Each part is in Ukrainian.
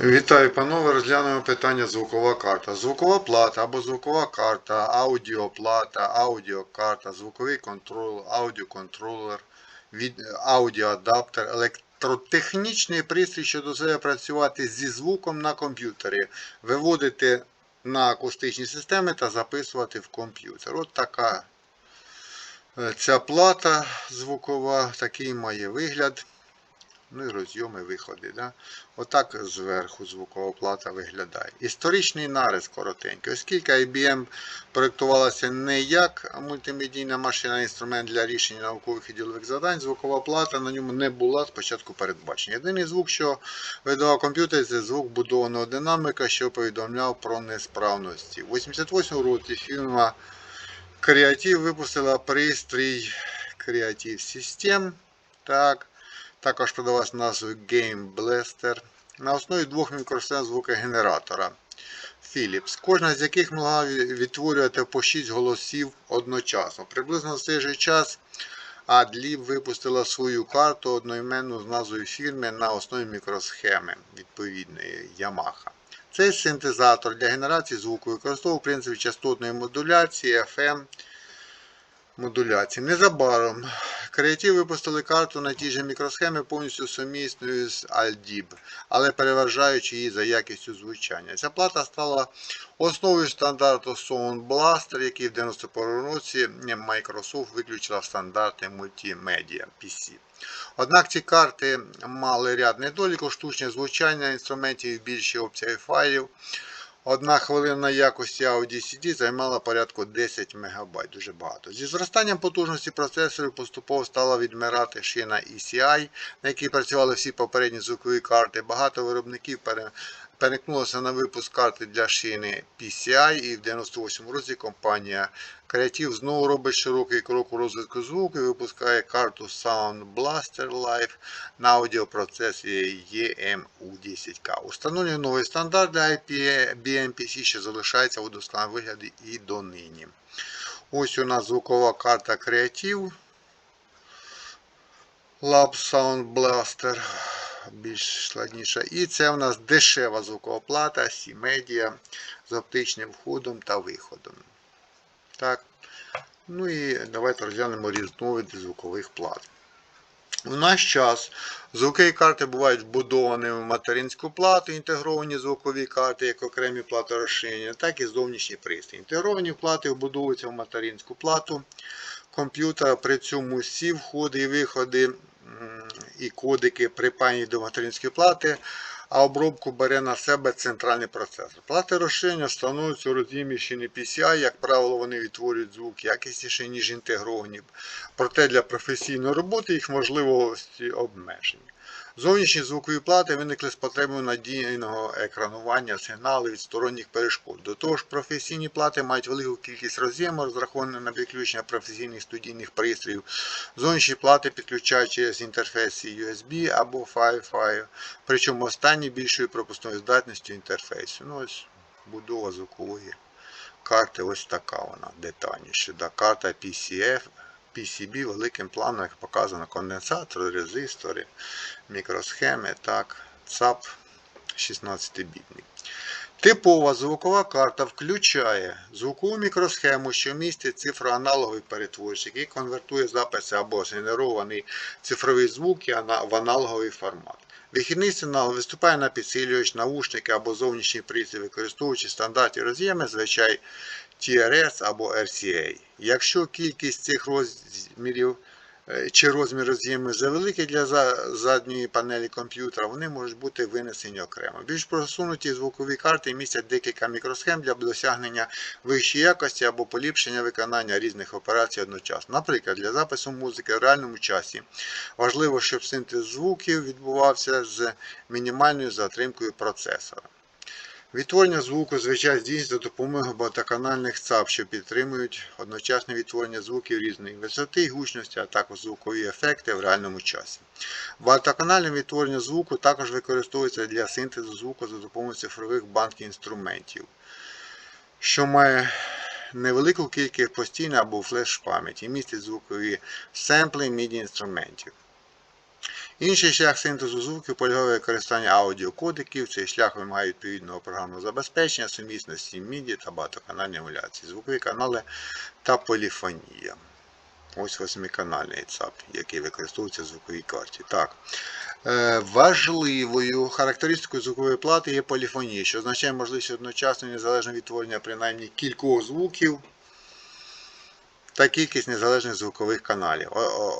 Вітаю, панове. Розглянемо питання звукова карта. Звукова плата або звукова карта, аудіоплата, аудіокарта, звуковий контроль, аудіоконтролер, аудіоадаптер, електротехнічний пристрій, що дозволяє працювати зі звуком на комп'ютері, виводити на акустичні системи та записувати в комп'ютер. От така е, ця плата звукова, такий має вигляд. Ну і розйоми виходи. Да? Отак зверху звукова плата виглядає. Історичний нарис коротенький. Оскільки IBM проєктувалася не як мультимедійна машина, інструмент для рішення наукових і ділових завдань, звукова плата на ньому не була спочатку передбачена. Єдиний звук, що видавав комп'ютер, це звук будованого динамика, що повідомляв про несправності. У 88 році фірма Creative випустила пристрій Creative System. Так. Також продавалась назвою Game Blaster на основі двох мікросистем звукогенератора Philips, кожна з яких могла відтворювати по 6 голосів одночасно. Приблизно в цей же час Adlib випустила свою карту одноіменну з назвою фірми на основі мікросхеми відповідної Yamaha. Цей синтезатор для генерації звуку використовував принцип частотної модуляції FM модуляції. Незабаром Креатив випустили карту на тій же мікросхемі повністю сумісною з Aldib, але переважаючи її за якістю звучання. Ця плата стала основою стандарту Sound Blaster, який в 91 році Microsoft виключила в стандарти мультимедіа PC. Однак ці карти мали ряд недоліків, штучне звучання інструментів і більші обсяги файлів. Одна хвилина якості Audi CD займала порядку 10 МБ, дуже багато. Зі зростанням потужності процесорів поступово стала відмирати шина ECI, на якій працювали всі попередні звукові карти. Багато виробників перекнулося на випуск карти для шини PCI, і в 98 році компанія Creative знову робить широкий крок у розвитку звуку і випускає карту Sound Blaster Live на аудіопроцесі EMU10K. Установлює новий стандарт для BMPC, що залишається у досконалому вигляді і донині. Ось у нас звукова карта Creative Lab Sound Blaster більш складніша. І це у нас дешева звукова плата, C-Media з оптичним входом та виходом. Так. Ну і давайте розглянемо різновиди звукових плат. У наш час звукові карти бувають вбудовані в материнську плату, інтегровані звукові карти, як окремі плати розширення, так і зовнішні пристрій. Інтегровані плати вбудовуються в материнську плату комп'ютера, при цьому всі входи і виходи і кодики припаяні до материнської плати, а обробку бере на себе центральний процесор. Плати розширення встановлюються у роз'ємі шини PCI, як правило, вони відтворюють звук якісніше, ніж інтегровані. Проте для професійної роботи їх можливості обмежені. Зовнішні звукові плати виникли з потребою надійного екранування сигналу від сторонніх перешкод. До того ж, професійні плати мають велику кількість роз'ємів, розрахованих на підключення професійних студійних пристроїв. Зовнішні плати підключають через інтерфейс USB або Wi-Fi, причому останні більшою пропускною здатністю інтерфейсу. Ну, ось Будова звукової карти ось така вона детальніше. Да, Карта PCF. PCB великим планом, як показано, конденсатори, резистори, мікросхеми, так, ЦАП 16-бітний. Типова звукова карта включає звукову мікросхему, що містить цифроаналоговий перетворювач, який конвертує записи або згенерований цифровий звук в аналоговий формат. Вихідний сигнал виступає на підсилювач, наушники або зовнішній пристрій, використовуючи стандартні роз'єми, звичай TRS або RCA. Якщо кількість цих розмірів е, чи розмір роз'ємів завеликий для задньої панелі комп'ютера, вони можуть бути винесені окремо. Більш просунуті звукові карти містять декілька мікросхем для досягнення вищої якості або поліпшення виконання різних операцій одночасно. Наприклад, для запису музики в реальному часі важливо, щоб синтез звуків відбувався з мінімальною затримкою процесора. Відтворення звуку звичайно здійснюється за допомогою багатоканальних ЦАП, що підтримують одночасне відтворення звуків різної висоти і гучності, а також звукові ефекти в реальному часі. Багатоканальне відтворення звуку також використовується для синтезу звуку за допомогою цифрових банків інструментів, що має невелику кількість постійної або флеш пам'яті, містить звукові семпли MIDI інструментів. Інший шлях синтезу звуків польове використання аудіокодиків. Цей шлях вимагає відповідного програмного забезпечення, сумісності MIDI та багатоканальної емуляції, звукові канали та поліфонія. Ось восьмиканальний ЦАП, який використовується в звуковій карті. Так. Е, Важливою характеристикою звукової плати є поліфонія, що означає можливість одночасно і незалежно відтворення принаймні кількох звуків та кількість незалежних звукових каналів.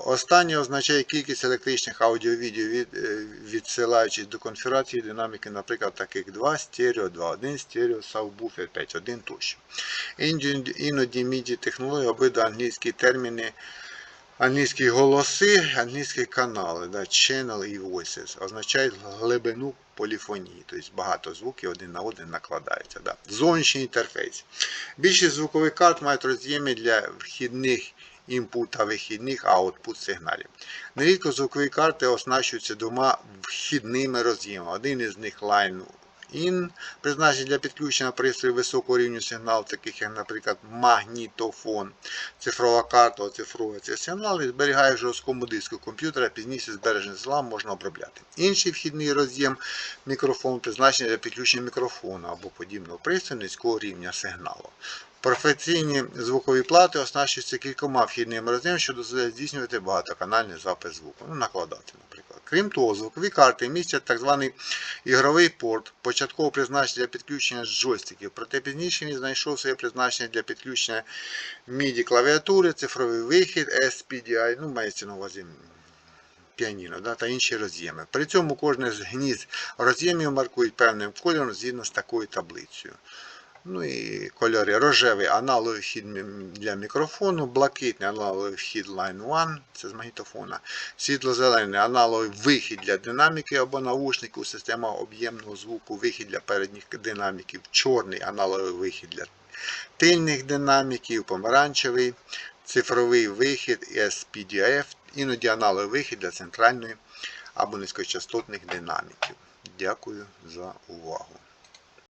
Останнє означає кількість електричних аудіо-відео, від, е, відсилаючись до конфігурації динаміки, наприклад, таких 2 стерео, 2.1 стерео, сабвуфер 5.1 тощо. Іноді, міді технології обидва англійські терміни Англійські голоси, англійські канали, да, channel і voices означають глибину поліфонії, тобто багато звуків один на один накладаються. Да. Зовнішній інтерфейс. Більшість звукових карт мають роз'єми для вхідних інпут та вихідних аутпут сигналів. Нерідко звукові карти оснащуються двома вхідними роз'ємами. Один із них line in, призначений для підключення пристроїв високого рівня сигналу, таких як, наприклад, магнітофон. Цифрова карта оцифровує ці сигнали, зберігає в жорсткому диску комп'ютера, пізніше збережений сигнал можна обробляти. Інший вхідний роз'єм мікрофон призначений для підключення мікрофона або подібного пристрою низького рівня сигналу. Професійні звукові плати оснащуються кількома вхідними роз'ємами, що дозволяє здійснювати багатоканальний запис звуку. Ну, накладати, наприклад. Крім того, звукові карти містять так званий ігровий порт, початково призначений для підключення джойстиків, проте пізніше він знайшов своє призначення для підключення MIDI клавіатури, цифровий вихід, SPDI, ну, мається на увазі піаніно да, та інші роз'єми. При цьому кожне з гнізд роз'ємів маркують певним кольором згідно з такою таблицею. Ну і кольори рожевий аналоговий вхід для мікрофону, блакитний аналоговий вхід Line 1, це з магнітофона, світло-зелений аналоговий вихід для динаміки або наушників, система об'ємного звуку, вихід для передніх динаміків, чорний аналоговий вихід для тильних динаміків, помаранчевий, цифровий вихід SPDIF, іноді аналоговий вихід для центральної або низькочастотних динаміків. Дякую за увагу.